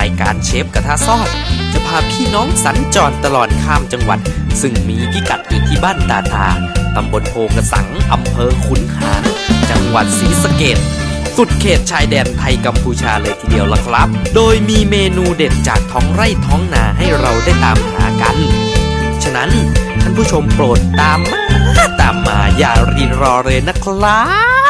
รายการเชฟกระทะซอด จะพาพี่น้องสัญจรตลอดข้ามจังหวัด ซึ่งมีพิกัดอยู่ที่บ้านตาตาตำบลโพกระสังอำเภอขุนหารจังหวัดศรีสะเกดสุดเขตชายแดนไทยกัมพูชาเลยทีเดียวละครับ โดยมีเมนูเด็ดจากท้องไร่ท้องนาให้เราได้ตามหากัน ฉะนั้นท่านผู้ชมโปรดตามมาตามมาอย่ารีรอเลยนะครับ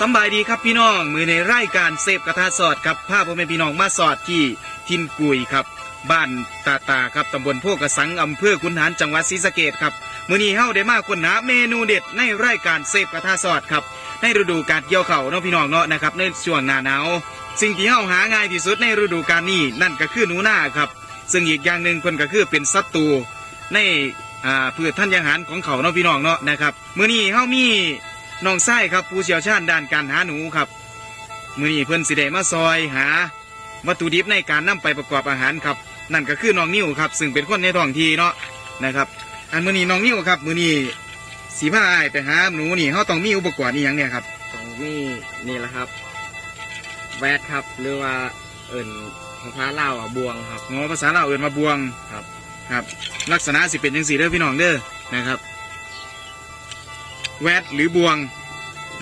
สบายดีครับพี่น้องมือในรายการเซฟกระทะสอดครับพาพ่อแม่พี่น้องมาสอดที่ทินกุยครับ บ้านตาตาครับตำบลโพกระสังอำเภอคุนหารจังหวัดศรีสะเกดครับมือนี้เฮาได้มาคนหาเมนูเด็ดในรายการเซฟกระทะสอดครับในฤดูการเกี่ยวเข่าเนาะพี่น้องเนาะนะครับในช่วงหน้าหนาวสิ่งที่เฮาหาง่ายที่สุดในฤดูกาลนี้นั่นก็คือหนูนาครับซึ่งอีกอย่างหนึ่งคนก็คือเป็นศัตรูในอ่าพืชธัญญาหารของเขาเนาะพี่น้องเนาะนะครับมือนี้เฮามี น้องไส้ครับผู้เชี่ยวชาญด้านการหาหนูครับ มือนี้เพิ่นสิได้มาซอยหา วัตถุดิบในการนำไปประกอบอาหารครับ นั่นก็คือน้องนิ้วครับ ซึ่งเป็นคนในท้องที่เนาะนะครับ อันมือนี้น้องนิ้วครับ มือนี้สีผ้าอ้ายไปหาหนูนี่เขาต้องมีอุปกรณ์นี่ยังเนี่ยครับของมีนี่แหละครับ แวดครับ หรือว่าเอิ่นภาษาลาวอะบวงครับงอภาษาเราวเอื่นมาบวงครับ ครับ ลักษณะสิเป็นจังสีเด้อพี่น้องเด้อนะครับ แวดหรือบวง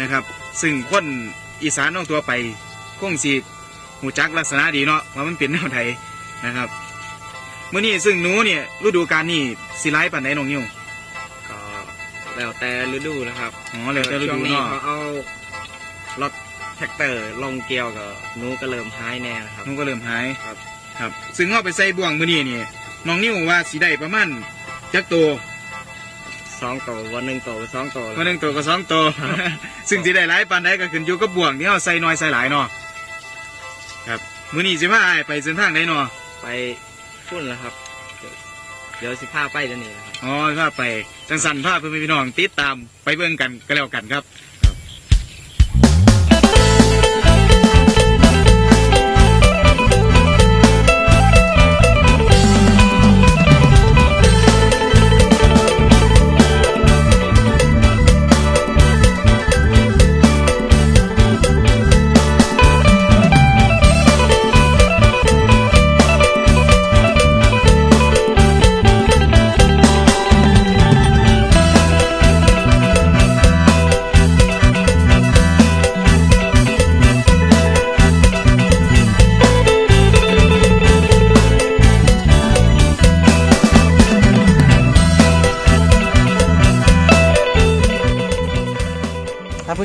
นะครับ ซึ่งคนอีสานน้องตัวไปคงสีหูจักลักษณะดีเนาะว่ามันเป็นแนวไทยนะครับเมื่อนี้ซึ่งหนูเนี่ยฤดูกาลนี่สิไลายปันไหนน้องนิ้วก็แล้วแต่ฤดูนะครับอ๋อแล้วแต่ฤช่วดูงนี้เนาะเขาเอารถแท็กเตอร์ลงเกี่ยวกับหนูก็เริ่มหายแน่นะครับหนูก็เริ่มหายครับ ครับ ซึ่งเอาไปใส่บ่วงมื่อนี้นี่น้องนิ้วว่าสีได้ประมาณจักตัว สองตัววันหนึ่งตัวสองตัว วันหนึ่งตัวก็สองตัว ซึ่งที่ได้หลายปันได้ก็ขึ้นอยู่กับบ่วงที่เราใส่น้อยใส่หลายเนาะครับมื้อนี้สิพาอ้ายไปเส้นทางไหนเนาะไปพุ่นแล้วครับ เดี๋ยวสิพาไปเดี๋ยวนี้นะครับ อ๋อพาไปจังสันพาเพื่อนพี่น้องติดตามไปเบิ่งกันก็แล้วกันครับ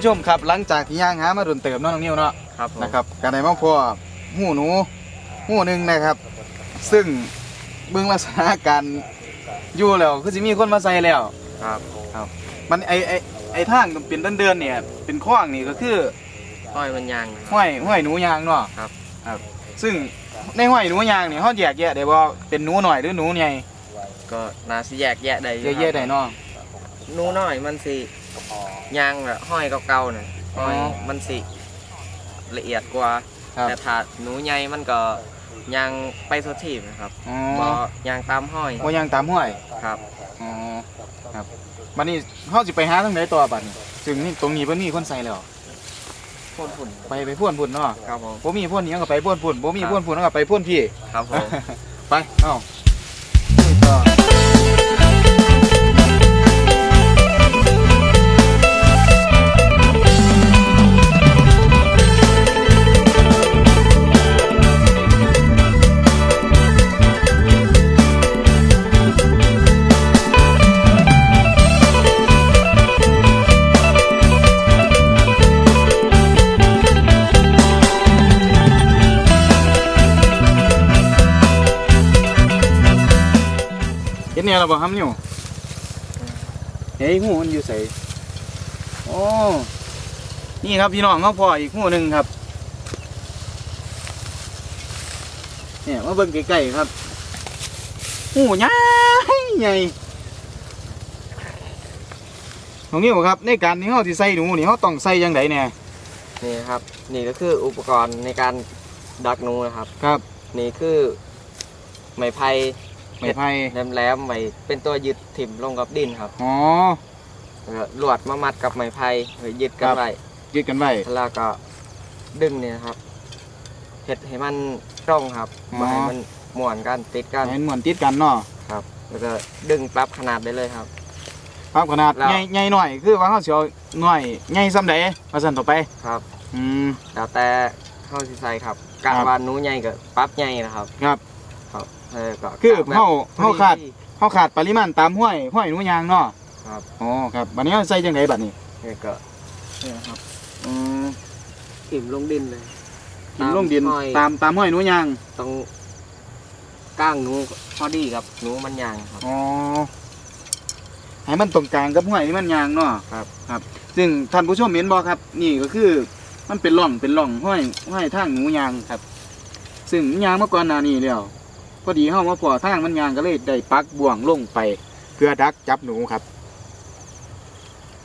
ผู้ชมครับ หลังจากที่ย่างหามาโดนเติมเนาะน้องนิ้วเนาะครับผมนะครับการได้มาพอหูหนูหูหนึ่งนะครับ ซึ่งเบื้องลักษณะการอยู่แล้วคือสิมีคนมาใส่แล้ว ครับมันไอไอไอทางเป็นเดินเดินๆเนี่ย เป็นข้องนี่ก็คืออ้อยมันยางนะครับ ห้อยห้อยหนูยางเนาะครับ ครับ ซึ่งในห้อยหนูยางเนี่ยเขาแยกแยะได้บ่เป็นหนูหน่อยหรือหนูใหญ่ก็น่าสิแยกแยะได้อยู่แยกแยะได้เนาะหนูน้อยมันสิ ยางแบบห้อยเก่าๆน่ะห้อยอ๋อมันสิละเอียดกว่า ครับ แต่ถ้าหนูใหญ่มันก็ยางไปสุทีนะครับอ๋อบ่ยางตามห้อยบ่ยางตามห้อยครับ อ๋อครับบัดนี้เขาสิไปหาทางไหนต่อบัดนี้ซึ่งนี่ตรงนี้เพิ่นมีคนใส่แล้วพ่นฝุ่นไปไปพ่วนพุ่นเนาะครับผม บ่มีพ่นนี้ก็ไปพ่วนพุ่นบ่มีพ่วนพุ่นก็ไปพ่วนพี่ ครับผม ไป เอ้า เฮ็ดแนวเราบ่ครับนิวเฮ้ยหูมันอยู่ใส่โอ้นี่ครับพี่น้องเขาพออีกหูหนึ่งครับเนี่ยมาเบิ่งใกล้ๆครับหูใหญ่ใหญ่ของนิวครับในการที่เขาสิใส่หนูนี่เขาต้องใส่ยังไงเนี่ยนี่ครับนี่ก็คืออุปกรณ์ในการดักหนูนะครับ ครับ นี่คือไม้ไผ่ ไม้ไผ่แหลมๆไว้เป็นตัวยึดถิ่มลงกับดินครับอ๋อแล้วก็ลวดมามัดกับไม้ไผ่ไว้ยึดกัคนรับไว้ยึดกันไว้แล้วก็ดึงเนี่ยครับเห็ดให้มันตรงครับอ๋อ บ่ให้มันม่วนกันติดกันให้มันเหมือนติดกันเนาะครับ แล้วก็ดึงปรับขนาดได้เลยครับ ครับขนาดแล้ว ใหญ่ใหญ่หน่อยคือว่าเขาสิเอาหน่อยใหญ่ซ้ำใดว่าซั่นต่อไป ครับอืม แล้วแต่เข้าสิใส่ครับกะครับว่าหนูใหญ่ก็ปรับใหญ่นะครับ ครับครับ เออก็คือกะแบบเฮาเฮาขาดพอเฮาขาดปริมาณตามห้วยห้วยหนูยางเนาะครับอ๋อครับบัดนี้เราใส่จังไดบัดนี้นี่ก็นี่นะครับอืมถิ่มลงดินเลยกินลงดินห้อยตามตามห้อยหนูยางตรงก้างหนูพอดีครับหนูมันยางครับ อ๋อให้มันตรงกลางกับห้วยนี่มันยางเนาะครับครับ ซึ่งท่านผู้ชมเห็นบ่ครับ นี่ก็คือมันเป็นร่องเป็นร่องห้อยห้อยทางหนูยางครับ ซึ่งยางเมื่อก่อนหน้านี้แล้ว พอดีเฮามาพอทางมันยางก็เลยได้ปักบ่วงลงไป เพื่อดักจับหนูครับ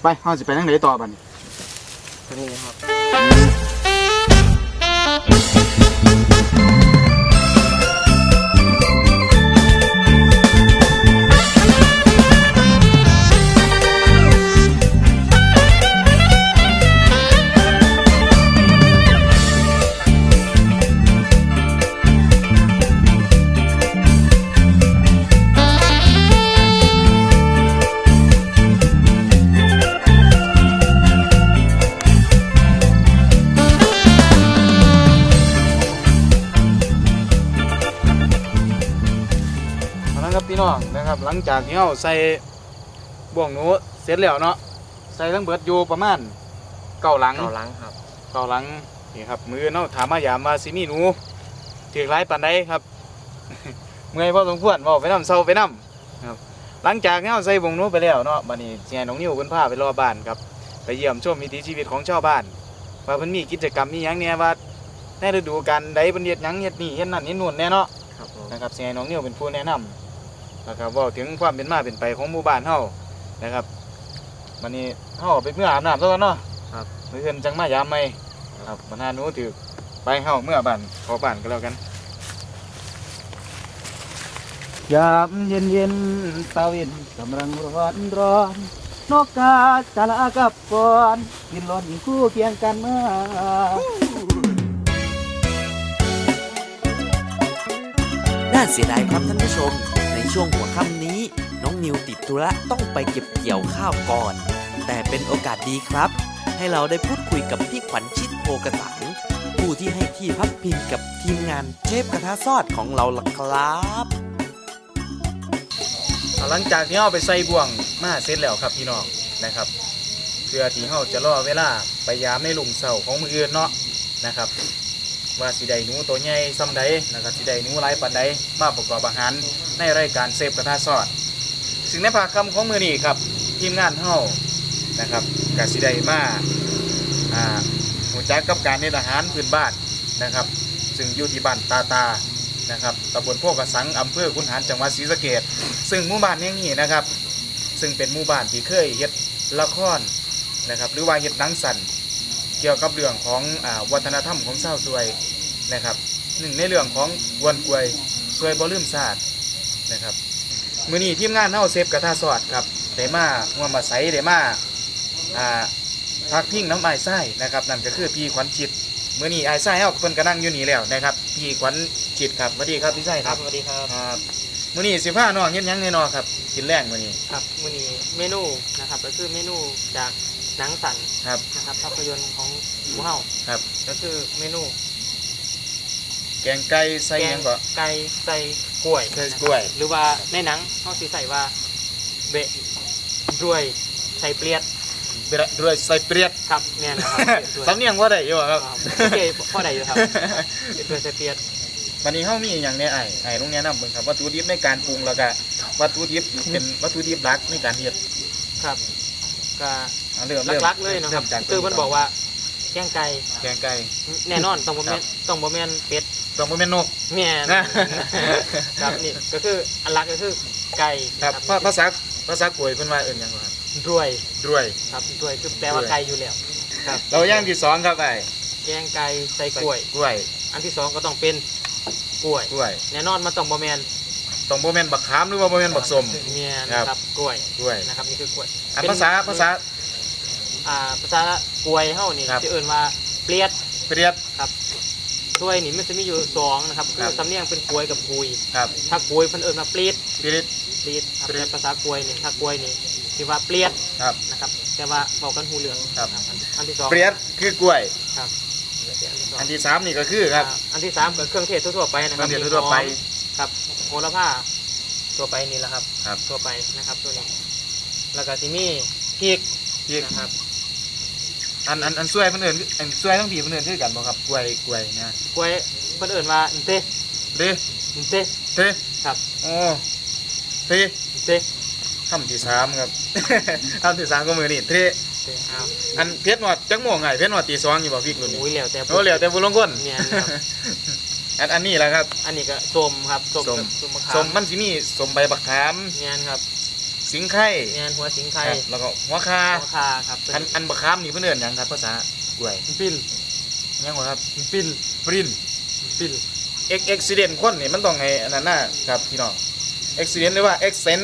ไปเฮาสิไปทางไหนต่อบัดน ตัวนี้ครับ เอาละครับพี่น้องนะครับ หลังจากที่เราใส่บ่วงหนูเสร็จแล้วเนาะใส่ทั้งเบิดอยู่ประมาณเก้าหลังเกาหลังครับเก้าหลังนี่ครับ มือเนาะถามมายามมาสิมีหนูถือหลายปานใดครับ เมื่อยพอสมควรบอกไปนํเซาไปนํครับ หลังจากที่เราใส่บ่วงหนูไปแล้วเนาะบัดนี้สิให้น้องนิวเพิ่นพาไปรอบบ้านครับไปเยี่ยมชมวิถีชีวิตของชาวบ้าน ว่าเพิ่นมีกิจกรรมมีหยังแหน่ว่าในฤดูกาลใดเพิ่นเฮ็ดหยังเฮ็ดนี่เฮ็ดนั่นเฮ็ดนู่นแน่เนาะครับผมนะครับสิให้น้องนิวเป็นผู้แนะนำ นะครับเว่าถึงความเป็นมาเป็นไปของหมู่บ้านเฮานะครับวันนี้เฮาไปเมื่ออาบน้ำซะก่อนเนาะครับมื้ออื่นจังมายามใหม่ครับบรรดาหนูถือไปเฮาเมื่อบ้านขอบ้านก็แล้วกันยามเย็นเย็นๆตาเวนกำลังร้อนร้อนนกกาจะลากับก่อนกินหล่นคู่เคียงกันมาน่าเสียดายครับท่านผู้ชมใน ช่วงหัวค่ำนี้ น้องนิวติดธุระต้องไปเก็บเกี่ยวข้าวก่อน แต่เป็นโอกาสดีครับ ให้เราได้พูดคุยกับพี่ขวัญชิดโพกระสัง ผู้ที่ให้ที่พักพิงกับทีมงานเชฟกระทะซอดของเราล่ะครับหลังจากที่เฮาไปใส่บ่วงมาเสร็จแล้วครับพี่น้องนะครับเพื่อที่เฮาจะรอเวลาไปยามในหลุงเสาของมืออื่นเนาะนะครับ ว่าสิได้หนูตัวใหญ่ซ้ำใดนะครับสิได้หนูลายปานใดมาประกอบอาหารในรายการเซฟกระทะซอดซึ่งในภาคคำของมือนี้ครับทีมงานเฮานะครับกับสิได้มาอ่าหูจักกับการเฮ็ดอาหารพื้นบ้านนะครับ ซึ่งอยู่ที่บ้านตาตานะครับตำบลโพกกระสังอำเภอคุนหารจังหวัดศรีสะเกษซึ่งหมู่บ้านแห่งนี้นะครับ ซึ่งเป็นหมู่บ้านที่เคยเฮ็ดละครนะครับ หรือว่าเฮ็ดหนังสั้น กี่ยวกับเรื่องของอาวัฒนธรรมของชาวซวยนะครับหนึ่งในเรื่องของกวนกวยซวยบ่ลืมศาสตร์นะครับมื้อนี้ทีมงานเฮาเซฟกระทะสอดครับได้มาร่วมมาใสได้มาอ่าพักพิงน้ำอ้ายไส้นะครับนั่นก็คือพี่ขวัญจิตมื้อนี้อ้ายไส้เฮาเพิ่นก็นั่งอยู่นี่แล้วนะครับพี่ขวัญจิตครับสวัสดีครับพี่ไส้คครัรับบสวัสดีครับครับมื้อนี้สิพาน้องเฮ็ดหยังแน่นอนครับกินแรงมื้อนี้ครับวันนี้เมนูนะครับก็คือเมนูจาก หนังสันครับนะครับภาพยนตร์ของหมูเฮาครับ ก็คือเมนู แกงไก่ใส่หยังก็ ไก่ใส่กล้วยใส่นะครับกล้วย หรือว่าในหนังเขาสิใส่ว่าเบะรวยใส่เปลียดเบรด้วยใส่เปรียดครับแม่นนะครับด้วยสำเนียงว่าได้อยู่อะครับครับโอเคพ่อใดอยู่ครับรวยใส่เปลียด วันนี้เฮามีอหย่างแน่ไอ้ไอ้ลุงแนะนำเบิ่งครับวัตถุดิบในการปรุงแล้วก็วัตถุดิบเป็นวัตถุดิบหลักในการเฮ็ด ครับก็เอาเริ่มเริ่มลักๆเลยนะครับมจากคือมันบอกว่าแกงไก่แกงไก่ แน่นอนต้องบ่แม่นต้องบ่แม่นเป็ดต้องบ่แม่นนก แม่นนะ ครับนี่ก็คืออันหลักก็คือไก่ครับนะภาภาษาภาษากล้วยเพิ่นว่าเอิ้นหยังบ่ครับรวยด้วย ครับรวยคือแปลว่าไก่อยู่แล้วครับเราอย่างที่สองครับไอ้แกงไก่ใส่กล้วย กล้วยอันที่สองก็ต้องเป็นกล้วย กล้วยแน่นอนมันต้องบอแมนต้องบ่แม่นบักขามหรือว่าบ่แม่นบักส้ม เมียนครับครับ กล้วยกล้วยนะครับนี่คือกล้วยอันเป็นภาษาภาษา อ่าภาษากล้วยเฮานี่ครับ จะเอิ่นว่าเปลียดเปรียบ ครับกล้วยนี่มันจะมีอยู่สองนะครับคืครัอบ สำเนียงเป็นกล้วยกับกุย ครับถ้ากล้วยเพิ่นเอิ่นว่าเปลียดเปรียบ เปลียดครับเปลียด แต่ภาษากล้วยนี่ถ้ากล้วยนี่ที่ว่าเปลียดครับ นะครับ แต่ว่าบอกกันหูเหลืองครับ อันอันที่สองเปรียบคือกล้วย ครับอันที่สองอันที่สามนี่ก็คือครับ อ่าอันที่สามก็เครื่องเทศทั่วๆไปนะคเครื่รัอบงเทศทั่วๆไป มีหอมครับโหระพาทั่วไปนี่แหละครับ ครับทั่วไปนะครับตัวนี้ แล้วก็สิมีพริกอีกนะครับ อันอันอันช่วยเพิ่นเอิ้นอันช่วยทั้งผีเพิ่นเอิ้นคือกันบ่ครับกล้วยกล้วยนะกล้วยเพิ่นเอิ่นว่าอินเตเด้อินเตเท่ครับ โอ้เท่อินเตคำที่สามครับ คำที่สามก็มือนี่เท่เตอ้าวอันเพชรหนวดจักโมงไงเพชรหนวดตีสองอยู่บ่พริกรุ่นนี้โอ้ยแล้วแต่โอ้เหลียวแต่บุลงคนเมียนครับอันอันนี้แหละครับ อันนี้ก็ส้มครับส้มส้มกับส้มมะขามสมมันสิมีสมใบบักขามเมียนครับ สิงไข่เมียนหัวสิงไข่ครับแล้วก็หัวคาหัวคาครับตัวอันนี้อันบักขามนี่เพิ่นเอิ้นหยังครับภาษากล้วยปิ้นหยังวะครับปิ้นปรินปิ้นเอ็กเอ็กซิเดนคนนี่มันต้องไงอันนั้นน่ะครับพี่น้องเอ็กซิเดนหรือว่าเอ็กเซน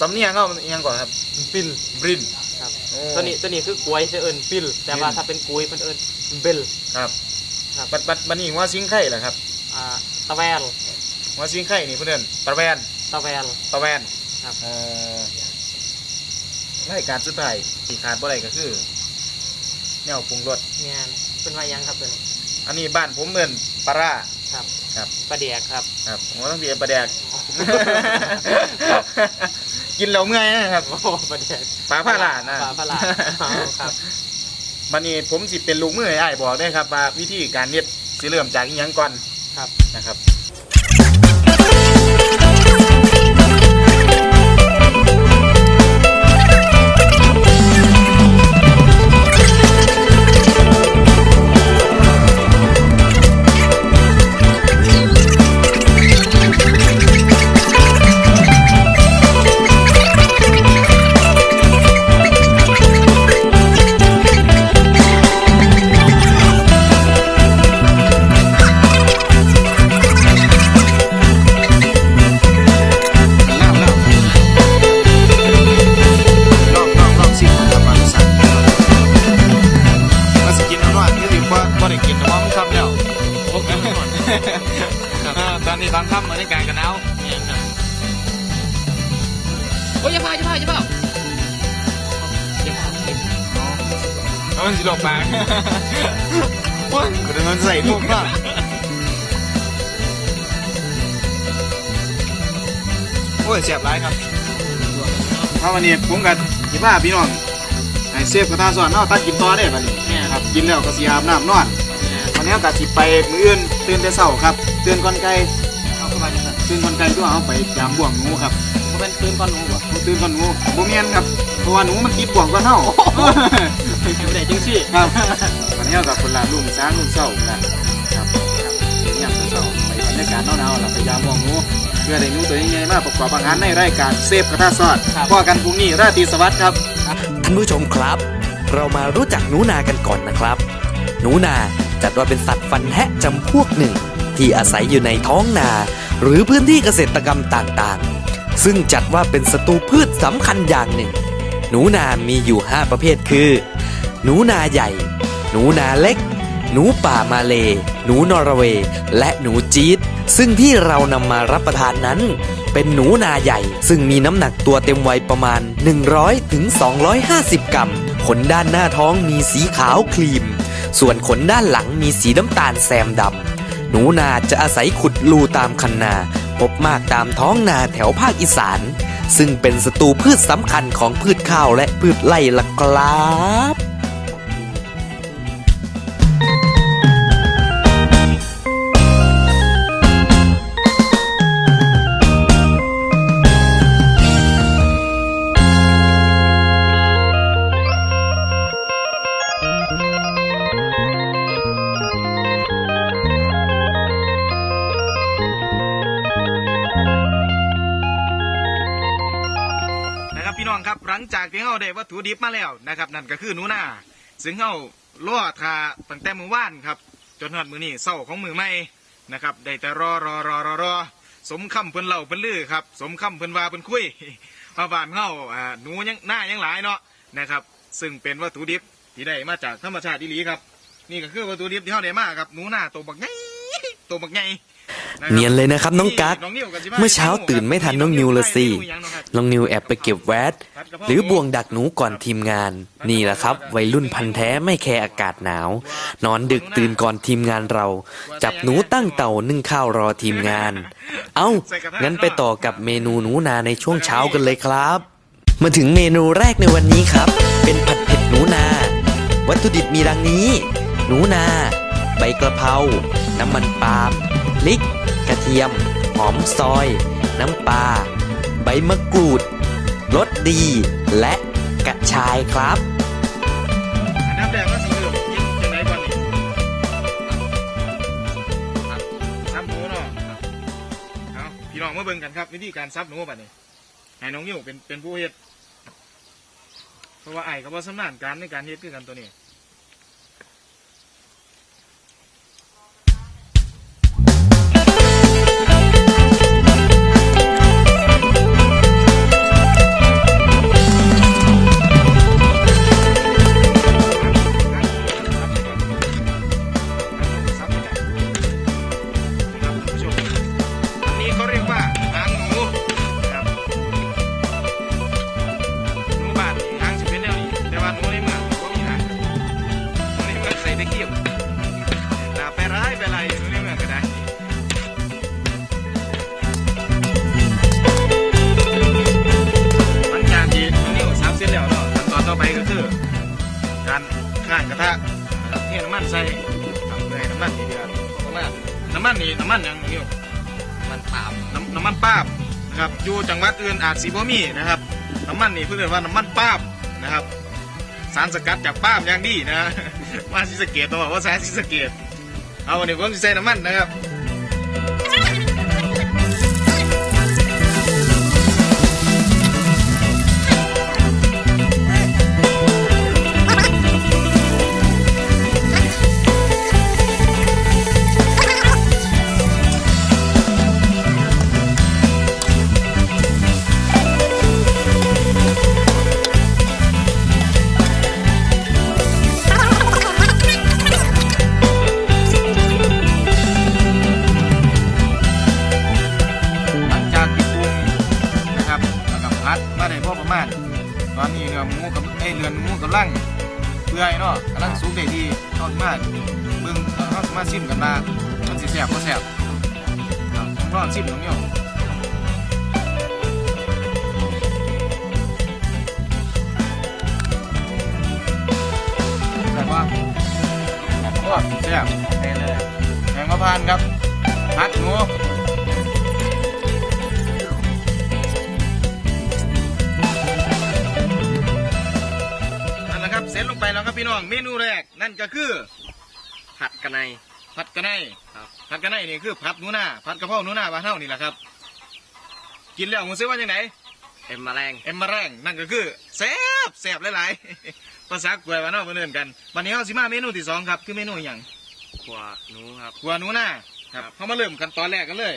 สำเนียงเขามันอิหยังก่อนครับปิ้นบรินครับโอ้ตัวนี้ตัวนี้คือกล้วยจะเอิ่นปิ้นแต่ว่าปิ้นถ้าเป็นกล้วยเพิ่นเอิ่นเบลครับครับบัดบัดบัดนี้หัวสิงไข่เหรอครับอ่าตะแวนหัวสิงไข่นี่เพิ่นเอิ้นตะแวนตะแวนตะแวน ครับอ๋อรายการสุดท้ายที่ขาดบ่ได้ก็คือ แนวปรุงรสเมียนเป็นว่าหยังครับตัวนี้อันนี้บ้านผมเอิ้นปลาร้า ครับครับ ปลาเดียกครับ ครับผมต้องเรียนปลาแดกกินแล้วเมื่อยนะครับ โอ้ปลาเดียกปลาผ้าลาดนะ ปลาพาลาดเอาครับ บันนี้ผมสิเป็นลูกมือให้อ้ายบอกได้ครับว่าวิธีการเฮ็ดสิเริ่มจากอิหยังก่อนครับ นะครับ เอามันสิหลบปากโอ้ยก็ได้มันใส่ลูกมากโอ้ยเสียบร้ายครับเพราะวันนี้ผมกับพี่ป้าพี่น้องให้เซฟกระทะสอนเนาะตัดกินต่อได้บัดนี้เนี่ยครับกินแล้วก็สิอาบน้ำนอนวันนี้ก็สิไปมื้ออื่นตื่นแต่เช้าครับตื่นก่อนไก่เอาเข้ามาจังซั่นตื่นก่อนไก่ตัวเอาไปยามบ่วงหนูครับบ่ เป็นปืนก้อนหนูบ่ตื่นก่อนหนูบ่แม่นครับเพราะว่าหนูมันติดบ่วงกว่าเฮาให้บ่ได้จังซี่ครับวันนี้เรากับคนละลุงช้างลุงเศร้านะครับครับเนี่ยเศร้าไปบรรยากาศหนาวๆเราพยายามมองหนูเพื่อได้หนูตัวใหญ่ๆมาประกอบอาหารในรายการเซฟกระทะซอดพ่อกันพรุ่งนี้ราตรีสวัสดิ์ครับท่านผู้ชมครับ เรามารู้จักหนูนากันก่อนนะครับ หนูนาจัดว่าเป็นสัตว์ฟันแทะจำพวกหนึ่ง ที่อาศัยอยู่ในท้องนา หรือพื้นที่เกษตรกรรมต่างๆ ซึ่งจัดว่าเป็นศัตรูพืชสำคัญอย่างหนึ่ง หนูนามีอยู่ 5 ประเภทคือ หนูนาใหญ่ หนูนาเล็ก หนูป่ามาเล หนูนอร์เวย์ และหนูจี๊ด ซึ่งที่เรานำมารับประทานนั้น เป็นหนูนาใหญ่ ซึ่งมีน้ำหนักตัวเต็มวัยประมาณ 100ถึงกรัม ขนด้านหน้าท้องมีสีขาวครีม ส่วนขนด้านหลังมีสีน้ำตาลแซมดำหนูนาจะอาศัยขุดรูตามคันนา พบมากตามท้องนาแถวภาคอีสาน ซึ่งเป็นศัตรูพืชสำคัญของพืชข้าวและพืชไร่ล่ะครับ องครับหลังจากที่เราได้วัตถุดิบมาแล้วนะครับนั่นก็คือหนูนาซึ่งเราล่อทาตั้งแต่มือว่านครับ จนฮอดมือนี่เศร้าของมือไม่นะครับได้แต่รอรอรอรอรอสมคำเพิ่นเล่าเพิ่นลือครับ สมคำเพิ่นว่าเพิ่นคุยว่าบานเฮาอ่าหนูยังหน้ายังหลายเนาะนะครับ ซึ่งเป็นวัตถุดิบที่ได้มาจากธรรมชาติอีหลีครับ นี่ก็คือวัตถุดิบที่เฮาได้มาครับหนูหน้าตัวบักใหญ่ตัวบักใหญ่ะครับ เนียนเลยนะครับน้องกั๊กนี่วสิเมื่อเช้าตื่นไม่ทันน้องนิวละสิน้องนิวแอบไปเก็บแวดหรือบ่วงดักหนูก่อนทีมงาน นี่แหละครับ วัยรุ่นพันธุ์แท้ไม่แคร์อากาศหนาว นอนดึกตื่นก่อนทีมงานเรา จับหนูตั้งเต่านึ่งข้าวรอทีมงาน เอ้า งั้นไปต่อกับเมนูหนูนาในช่วงเช้ากันเลยครับ มาถึงเมนูแรกในวันนี้ครับ เป็นผัดเผ็ดหนูนา วัตถุดิบมีดังนี้ หนูนา ใบกระเพราน้ำมันปาล์ม พริก กระเทียม หอมซอย น้ำปลา ใบมะกรูดรสดี และกระชายครับน้ำแดงว่าสิเริ่มกินจังไดก่อนนี่ซับหนูเนาะเอาพี่น้องมาเบิ่งกันครับ วิธีการซับหนูแบัดนี้ให้น้องนิวเป็นเป็นผู้เฮ็ด เพราะว่าไอ้ก็บ่สำนาญการในการเฮ็ดคือกันตัวนี้ ทำเลยน้ำมันทีเดียวประมาณน้ำมันนี่น้ำมันหยังนิ้วมันปาล์มน้ำน้ำมันป้าบนะครับอยู่จังหวัดอื่นอาจสีบ่มีนะครับน้ำมันนี่เพื่อนว่าน้ำมันป้าบนะครับ สารสกัดจากป้าบอย่างดีนะมาซิสะเกตต้องบอกว่าสารซิสะเกตเอาวันนี้ผมจะใส่น้ำมันนะครับ แล้วครับพี่น้องเมนูแรกนั่นก็คือ ผัดกระไนผัดกระไนครับ ผัดกระไนนี่คือผัดหนูนาผัดกระเพราหนูนาบ้านเฮานี่แหละครับ กินแล้วมึงซื้อว่าจังไหนเอ็มแมลงเอ็มมาแรงนั่นก็คือแซ่บแซ่บหลายๆภาษากล้วยบ้านเฮาเพิ่นเอิ้นกันวันนี้เฮาสิมาเมนูที่สองครับคือเมนูหยังขัวหนูครับขัวหนูนาครับเฮามาเริ่มกันตอนแรกกันเลย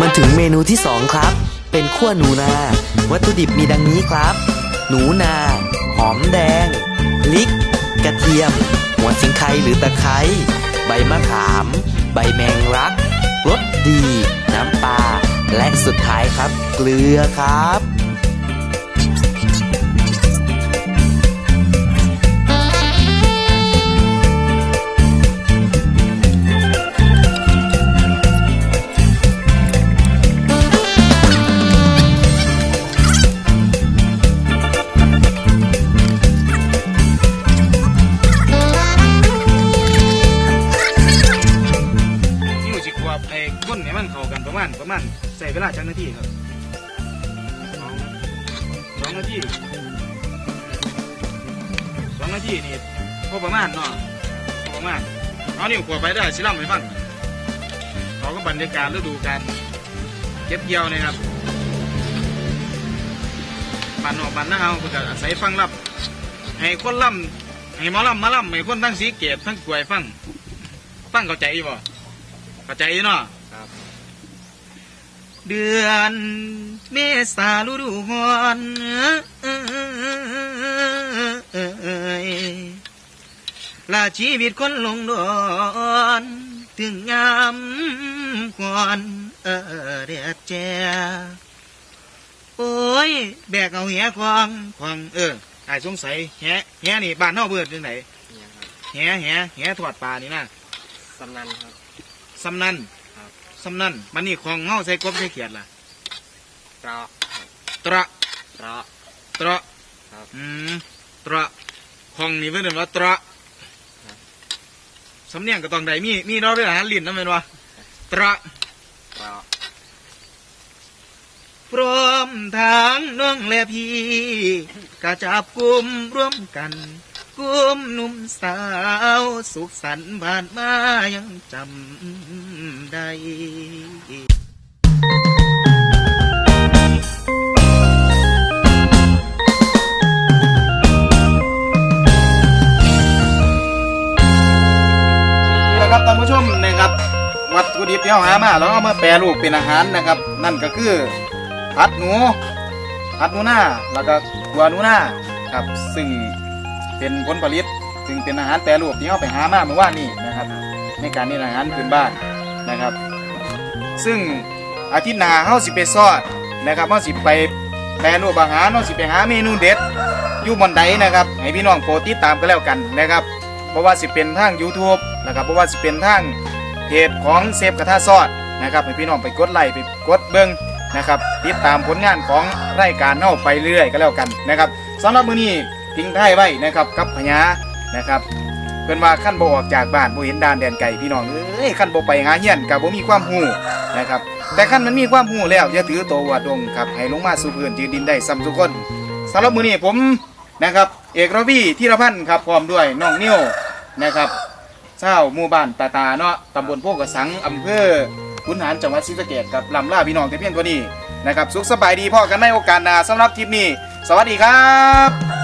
มาถึงเมนูที่2ครับ เป็นขั้วหนูนา วัตถุดิบมีดังนี้ครับ หนูนาห อมแดง พลิก กระเทียม หัวสิงไคหรือตะไคร้ ใบมะขาม ใบแมงรัก รสดี น้ำปลา และสุดท้ายครับ เกลือครับ สิล่ำให้ฟังเขาก็บรรยากาศฤดูการเก็บเกี่ยวนะครับบ้านนอกบ้านนาเฮาเพิ่นก็อาศัยฟังรับให้คนล่ำให้หมอล่ำมาล่ำให้คนทั้งสีเกตทั้งกล้วยฟังฟังเข้าใจบ่เข้าใจอยู่เนาะครับเดือนเมษาฤดูร้อน ลาชีวิตคนลงดอนถึงงามก่อนเออเดียดแจโอ้ย แบกเอาแหควางควางเออไอ้สงสัยแหแหนี่บ้านเฮาเบิดจังไหนเนี่ยครับแหแหแหทอดปลานี่นะสำนันครับสำนันครับสำนันมันนี่ของเฮาใส่กบใส่เขียดล่ะเตราะตระเตราะตระครับอืมตระของนี่เพิ่นเรียกว่าตระครับ สำเนียงก็ต้องได้มีมีเราด้วยอาหารลิ้นนั่นเป็นวะตราะพร้อมทางน้องและพี่กะจับกลุ่มร่วมกันกลุ่มหนุ่มสาว สุขสันต์ผ่านมายังจำได้ นะครับท่านผู้ชมนะครับวัตถุดิบที่เราหามาแล้วเอามาแปรรูปเป็นอาหารนะครับ นั่นก็คือผัดหนูผัดหนูหน้าแล้วก็กัวหนูหน้าครับซึ่งเป็นผลผลิตซึ่งเป็นอาหารแปรรูปที่เราไปหามาเมื่อวานนี้นะครับ ในการนี่อาหารพื้นบ้านนะครับ ซึ่งอาทิตย์หน้าเฮาสิไปซอดนะครับเฮาสิไปแปรรูปอาหารเฮาสิไปหาเมนูเด็ดอยู่บนใดนะครับให้พี่น้องโปรติดตามกันแล้วกันนะครับ เพราะว่าสิเป็นทาง YouTube นะครับเพราะว่าสิเป็นทางเพจของเซฟกระทะซอดนะครับให้พี่น้องไปกดไลค์ไปกดเบิ้งนะครับติดตามผลงานของรายการเฮาไปเรื่อยก็แล้วกันนะครับสำหรับมื้อนี้ทิ้งท้ายไว้นะครับกับพญานะครับเพิ่นว่าขั้นบ่ออกจากบ้านบ่เห็นดานแดนไก่พี่น้องเอ้ยขั้นบ่ไปหาเฮียนก็บ่มีความฮู้นะครับแต่ขั้นมันมีความฮู้แล้วอย่าถือโตวว่าดงครับให้ลงมาสู่พื้นยืนดินได้ซ้ำทุกคนสำหรับมื้อนี้ผม นะครับ เอกรวีธีรพันธ์ครับพร้อมด้วยน้องนิ้วนะครับเจ้าหมู่บ้านตาตาเนาะตำบลโพกกระสังอำเภอขุนหารจังหวัดศรีสะเกดครับลำล่าพี่น้องแต่เพียงตัวนี้นะครับสุขสบายดีพ่อกันในโอกาสหน้าสำหรับทริปนี้ สวัสดีครับ